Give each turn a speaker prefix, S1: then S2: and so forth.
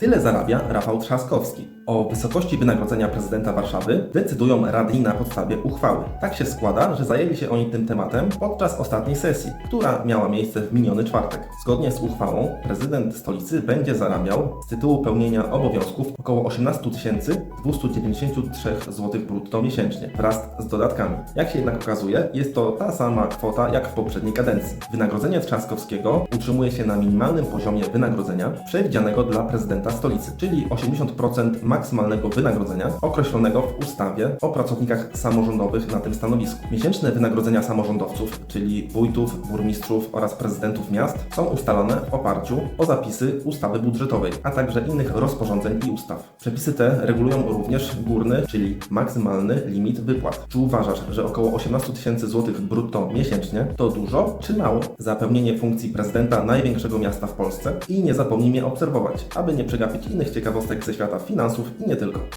S1: Tyle zarabia Rafał Trzaskowski. O wysokości wynagrodzenia prezydenta Warszawy decydują radni na podstawie uchwały. Tak się składa, że zajęli się oni tym tematem podczas ostatniej sesji, która miała miejsce w miniony czwartek. Zgodnie z uchwałą prezydent stolicy będzie zarabiał z tytułu pełnienia obowiązków około 18 293 zł brutto miesięcznie wraz z dodatkami. Jak się jednak okazuje, jest to ta sama kwota jak w poprzedniej kadencji. Wynagrodzenie Trzaskowskiego utrzymuje się na minimalnym poziomie wynagrodzenia przewidzianego dla prezydenta stolicy, czyli 80% maksymalnego wynagrodzenia określonego w ustawie o pracownikach samorządowych na tym stanowisku. Miesięczne wynagrodzenia samorządowców, czyli wójtów, burmistrzów oraz prezydentów miast są ustalane w oparciu o zapisy ustawy budżetowej, a także innych rozporządzeń i ustaw. Przepisy te regulują również górny, czyli maksymalny limit wypłat. Czy uważasz, że około 18 tysięcy złotych brutto miesięcznie to dużo czy mało za pełnienie funkcji prezydenta największego miasta w Polsce? I nie zapomnij mnie obserwować, aby nie przegapić innych ciekawostek ze świata finansów i nie tylko.